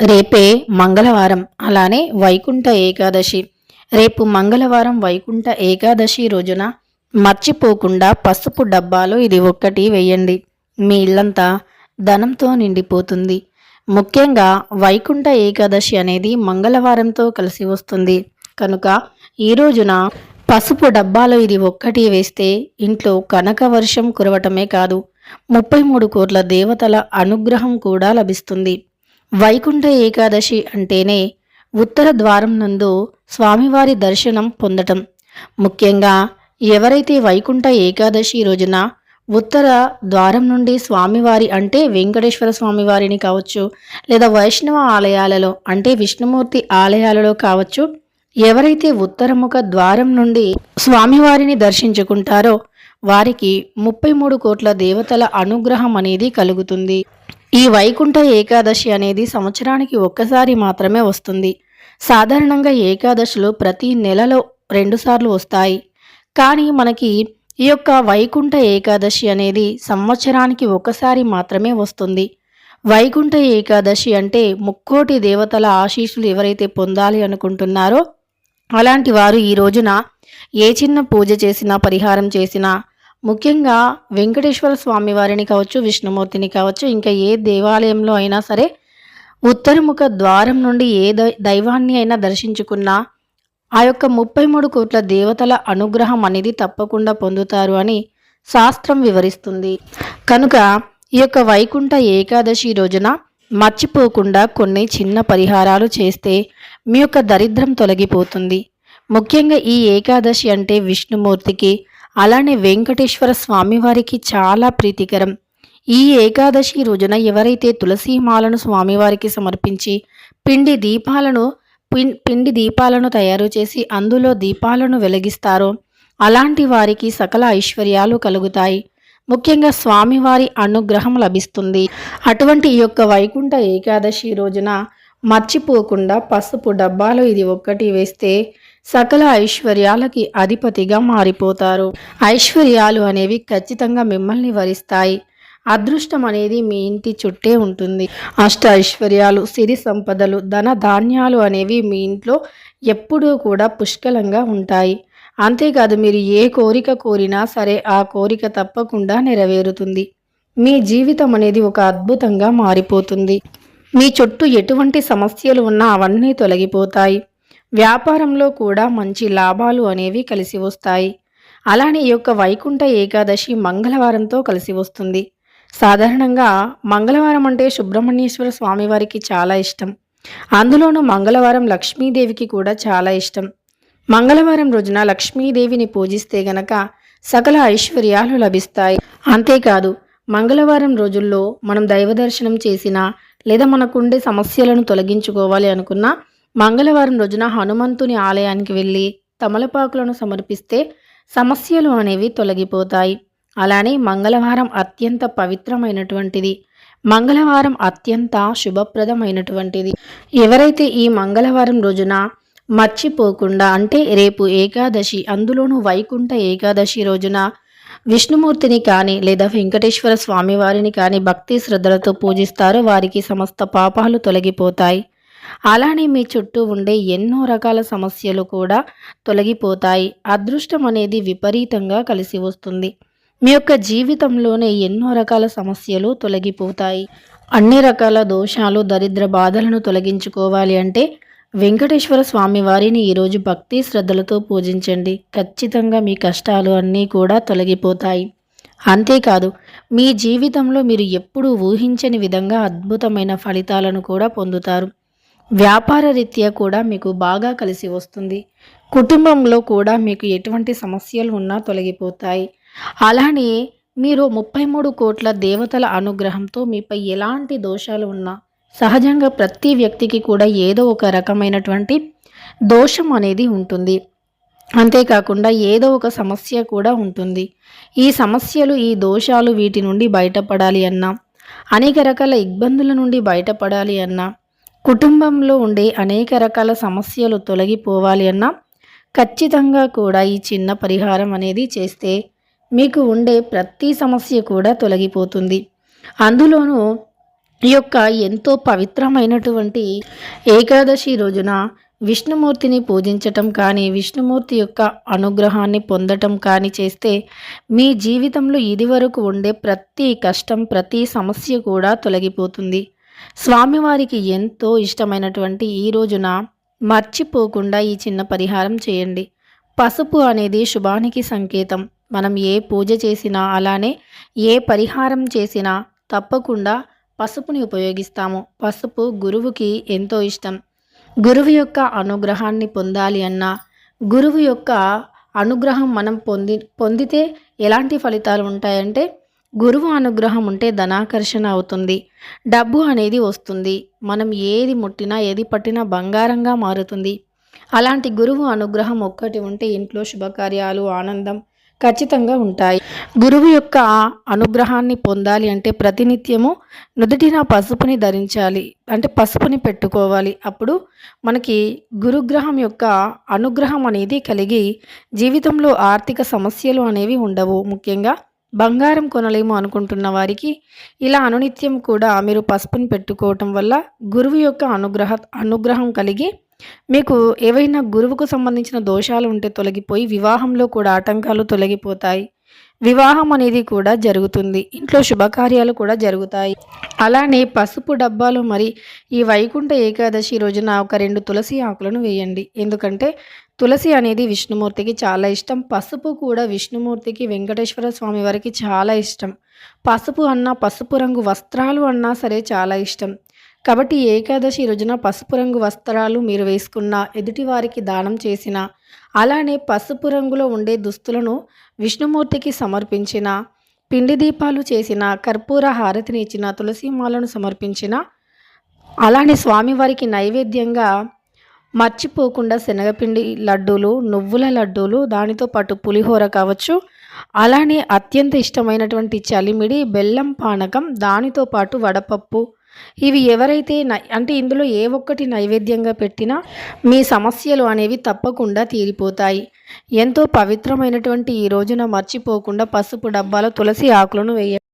రేపే మంగళవారం. అలానే వైకుంఠ ఏకాదశి. రేపు మంగళవారం వైకుంఠ ఏకాదశి రోజున మర్చిపోకుండా పసుపు డబ్బాలో ఇది ఒక్కటి వేయండి. మీ ఇల్లంతా ధనంతో నిండిపోతుంది. ముఖ్యంగా వైకుంఠ ఏకాదశి అనేది మంగళవారంతో కలిసి వస్తుంది. కనుక ఈ రోజున పసుపు డబ్బాలో ఇది ఒక్కటి వేస్తే ఇంట్లో కనక వర్షం కురవటమే కాదు ముప్పై మూడు కోట్ల దేవతల అనుగ్రహం కూడా లభిస్తుంది. వైకుంఠ ఏకాదశి అంటేనే ఉత్తర ద్వారం నందు స్వామివారి దర్శనం పొందటం. ముఖ్యంగా ఎవరైతే వైకుంఠ ఏకాదశి రోజున ఉత్తర ద్వారం నుండి స్వామివారి అంటే వెంకటేశ్వర స్వామివారిని కావచ్చు లేదా వైష్ణవ ఆలయాలలో అంటే విష్ణుమూర్తి ఆలయాలలో కావచ్చు ఎవరైతే ఉత్తరముఖ ద్వారం నుండి స్వామివారిని దర్శించుకుంటారో వారికి ముప్పై మూడు కోట్ల దేవతల అనుగ్రహం అనేది కలుగుతుంది. ఈ వైకుంఠ ఏకాదశి అనేది సంవత్సరానికి ఒక్కసారి మాత్రమే వస్తుంది. సాధారణంగా ఏకాదశులు ప్రతి నెలలో రెండుసార్లు వస్తాయి. కానీ మనకి ఈ యొక్క వైకుంఠ ఏకాదశి అనేది సంవత్సరానికి ఒకసారి మాత్రమే వస్తుంది. వైకుంఠ ఏకాదశి అంటే ముక్కోటి దేవతల ఆశీస్సులు ఎవరైతే పొందాలి అనుకుంటున్నారో అలాంటి వారు ఈ రోజున ఏ చిన్న పూజ చేసినా పరిహారం చేసినా ముఖ్యంగా వెంకటేశ్వర స్వామి వారిని కావచ్చు విష్ణుమూర్తిని కావచ్చు ఇంకా ఏ దేవాలయంలో అయినా సరే ఉత్తరముఖ ద్వారం నుండి ఏ దైవాన్ని అయినా దర్శించుకున్నా ఆ యొక్క ముప్పై మూడు కోట్ల దేవతల అనుగ్రహం అనేది తప్పకుండా పొందుతారు అని శాస్త్రం వివరిస్తుంది. కనుక ఈ యొక్క వైకుంఠ ఏకాదశి రోజున మర్చిపోకుండా కొన్ని చిన్న పరిహారాలు చేస్తే మీ యొక్క దరిద్రం తొలగిపోతుంది. ముఖ్యంగా ఈ ఏకాదశి అంటే విష్ణుమూర్తికి అలానే వెంకటేశ్వర స్వామివారికి చాలా ప్రీతికరం. ఈ ఏకాదశి రోజున ఎవరైతే తులసీమాలను స్వామివారికి సమర్పించి పిండి దీపాలను పిండి దీపాలను తయారు చేసి అందులో దీపాలను వెలిగిస్తారో అలాంటి వారికి సకల ఐశ్వర్యాలు కలుగుతాయి. ముఖ్యంగా స్వామివారి అనుగ్రహం లభిస్తుంది. అటువంటి యొక్క వైకుంఠ ఏకాదశి రోజున మర్చిపోకుండా పసుపు డబ్బాలో ఇది ఒక్కటి వేస్తే సకల ఐశ్వర్యాలకి అధిపతిగా మారిపోతారు. ఐశ్వర్యాలు అనేవి ఖచ్చితంగా మిమ్మల్ని వరిస్తాయి. అదృష్టం అనేది మీ ఇంటి చుట్టే ఉంటుంది. అష్ట ఐశ్వర్యాలు సిరి సంపదలు ధన ధాన్యాలు అనేవి మీ ఇంట్లో ఎప్పుడూ కూడా పుష్కలంగా ఉంటాయి. అంతేకాదు మీరు ఏ కోరిక కోరినా సరే ఆ కోరిక తప్పకుండా నెరవేరుతుంది. మీ జీవితం అనేది ఒక అద్భుతంగా మారిపోతుంది. మీ చుట్టూ ఎటువంటి సమస్యలు ఉన్నా అవన్నీ తొలగిపోతాయి. వ్యాపారంలో కూడా మంచి లాభాలు అనేవి కలిసి వస్తాయి. అలానే ఈ యొక్క వైకుంఠ ఏకాదశి మంగళవారంతో కలిసి వస్తుంది. సాధారణంగా మంగళవారం అంటే సుబ్రహ్మణ్యేశ్వర స్వామివారికి చాలా ఇష్టం. అందులోనూ మంగళవారం లక్ష్మీదేవికి కూడా చాలా ఇష్టం. మంగళవారం రోజున లక్ష్మీదేవిని పూజిస్తే గనక సకల ఐశ్వర్యాలు లభిస్తాయి. అంతేకాదు మంగళవారం రోజుల్లో మనం దైవ దర్శనం చేసినా లేదా మనకుండే సమస్యలను తొలగించుకోవాలి అనుకున్నా మంగళవారం రోజున హనుమంతుని ఆలయానికి వెళ్ళి తమలపాకులను సమర్పిస్తే సమస్యలు అనేవి తొలగిపోతాయి. అలానే మంగళవారం అత్యంత పవిత్రమైనటువంటిది మంగళవారం అత్యంత శుభప్రదమైనటువంటిది. ఎవరైతే ఈ మంగళవారం రోజున మర్చిపోకుండా అంటే రేపు ఏకాదశి అందులోనూ వైకుంఠ ఏకాదశి రోజున విష్ణుమూర్తిని కానీ లేదా వెంకటేశ్వర స్వామి వారిని కానీ భక్తి శ్రద్ధలతో పూజిస్తారో వారికి సమస్త పాపాలు తొలగిపోతాయి. అలానే మీ చుట్టూ ఉండే ఎన్నో రకాల సమస్యలు కూడా తొలగిపోతాయి. అదృష్టం అనేది విపరీతంగా కలిసి వస్తుంది. మీ యొక్క జీవితంలోనే ఎన్నో రకాల సమస్యలు తొలగిపోతాయి. అన్ని రకాల దోషాలు దరిద్ర బాధలను తొలగించుకోవాలి అంటే వెంకటేశ్వర స్వామి వారిని ఈరోజు భక్తి శ్రద్ధలతో పూజించండి. ఖచ్చితంగా మీ కష్టాలు అన్నీ కూడా తొలగిపోతాయి. అంతేకాదు మీ జీవితంలో మీరు ఎప్పుడూ ఊహించని విధంగా అద్భుతమైన ఫలితాలను కూడా పొందుతారు. వ్యాపార రీత్యా కూడా మీకు బాగా కలిసి వస్తుంది. కుటుంబంలో కూడా మీకు ఎటువంటి సమస్యలు ఉన్నా తొలగిపోతాయి. అలానే మీరు ముప్పై మూడు కోట్ల దేవతల అనుగ్రహంతో మీపై ఎలాంటి దోషాలు ఉన్నా సహజంగా ప్రతి వ్యక్తికి కూడా ఏదో ఒక రకమైనటువంటి దోషం అనేది ఉంటుంది. అంతేకాకుండా ఏదో ఒక సమస్య కూడా ఉంటుంది. ఈ సమస్యలు ఈ దోషాలు వీటి నుండి బయటపడాలి అన్నా అనేక రకాల ఇబ్బందుల నుండి బయటపడాలి అన్నా కుటుంబంలో ఉండే అనేక రకాల సమస్యలు తొలగిపోవాలి అన్నా ఖచ్చితంగా కూడా ఈ చిన్న పరిహారం అనేది చేస్తే మీకు ఉండే ప్రతి సమస్య కూడా తొలగిపోతుంది. అందులోనూ యొక్క ఎంతో పవిత్రమైనటువంటి ఏకాదశి రోజున విష్ణుమూర్తిని పూజించటం కానీ విష్ణుమూర్తి యొక్క అనుగ్రహాన్ని పొందటం కానీ చేస్తే మీ జీవితంలో ఇదివరకు ఉండే ప్రతి కష్టం ప్రతి సమస్య కూడా తొలగిపోతుంది. స్వామివారికి ఎంతో ఇష్టమైనటువంటి ఈ రోజున మర్చిపోకుండా ఈ చిన్న పరిహారం చేయండి. పసుపు అనేది శుభానికి సంకేతం. మనం ఏ పూజ చేసినా అలానే ఏ పరిహారం చేసినా తప్పకుండా పసుపుని ఉపయోగిస్తాము. పసుపు గురువుకి ఎంతో ఇష్టం. గురువు యొక్క అనుగ్రహాన్ని పొందాలి అన్నా గురువు యొక్క అనుగ్రహం మనం పొంది పొందితే ఎలాంటి ఫలితాలు ఉంటాయంటే గురువు అనుగ్రహం ఉంటే ధనాకర్షణ అవుతుంది. డబ్బు అనేది వస్తుంది. మనం ఏది ముట్టినా ఏది పట్టినా బంగారంగా మారుతుంది. అలాంటి గురువు అనుగ్రహం ఒక్కటి ఉంటే ఇంట్లో శుభకార్యాలు ఆనందం ఖచ్చితంగా ఉంటాయి. గురువు యొక్క అనుగ్రహాన్ని పొందాలి అంటే ప్రతినిత్యము నుదుటిన పసుపుని ధరించాలి. అంటే పసుపుని పెట్టుకోవాలి. అప్పుడు మనకి గురుగ్రహం యొక్క అనుగ్రహం అనేది కలిగి జీవితంలో ఆర్థిక సమస్యలు అనేవి ఉండవు. ముఖ్యంగా బంగారం కొనలేము అనుకుంటున్న వారికి ఇలా అనునిత్యం కూడా మీరు పసుపుని పెట్టుకోవటం వల్ల గురువు యొక్క అనుగ్రహ అనుగ్రహం కలిగి మీకు ఏవైనా గురువుకు సంబంధించిన దోషాలు ఉంటే తొలగిపోయి వివాహంలో కూడా ఆటంకాలు తొలగిపోతాయి. వివాహం అనేది కూడా జరుగుతుంది. ఇంట్లో శుభకార్యాలు కూడా జరుగుతాయి. అలానే పసుపు డబ్బాలు మరి ఈ వైకుంఠ ఏకాదశి రోజున ఒక రెండు తులసి ఆకులను వేయండి. ఎందుకంటే తులసి అనేది విష్ణుమూర్తికి చాలా ఇష్టం. పసుపు కూడా విష్ణుమూర్తికి వెంకటేశ్వర స్వామి వారికి చాలా ఇష్టం. పసుపు అన్నా పసుపు రంగు వస్త్రాలు అన్నా సరే చాలా ఇష్టం. కాబట్టి ఏకాదశి రోజున పసుపు రంగు వస్త్రాలు మీరు వేసుకున్న ఎదుటివారికి దానం చేసిన అలానే పసుపు రంగులో ఉండే దుస్తులను విష్ణుమూర్తికి సమర్పించిన పిండి దీపాలు చేసిన కర్పూర హారతిని ఇచ్చిన తులసిమాలను సమర్పించిన అలానే స్వామివారికి నైవేద్యంగా మర్చిపోకుండా శనగపిండి లడ్డూలు నువ్వుల లడ్డూలు దానితో పాటు పులిహోర కావచ్చు అలానే అత్యంత ఇష్టమైనటువంటి చలిమిడి బెల్లం పానకం దానితో పాటు వడపప్పు ఇవి ఎవరైతే అంటే ఇందులో ఏ ఒక్కటి నైవేద్యంగా పెట్టినా మీ సమస్యలు అనేవి తప్పకుండా తీరిపోతాయి. ఎంతో పవిత్రమైనటువంటి ఈ రోజున మర్చిపోకుండా పసుపు డబ్బాలో తులసి ఆకులను వేయ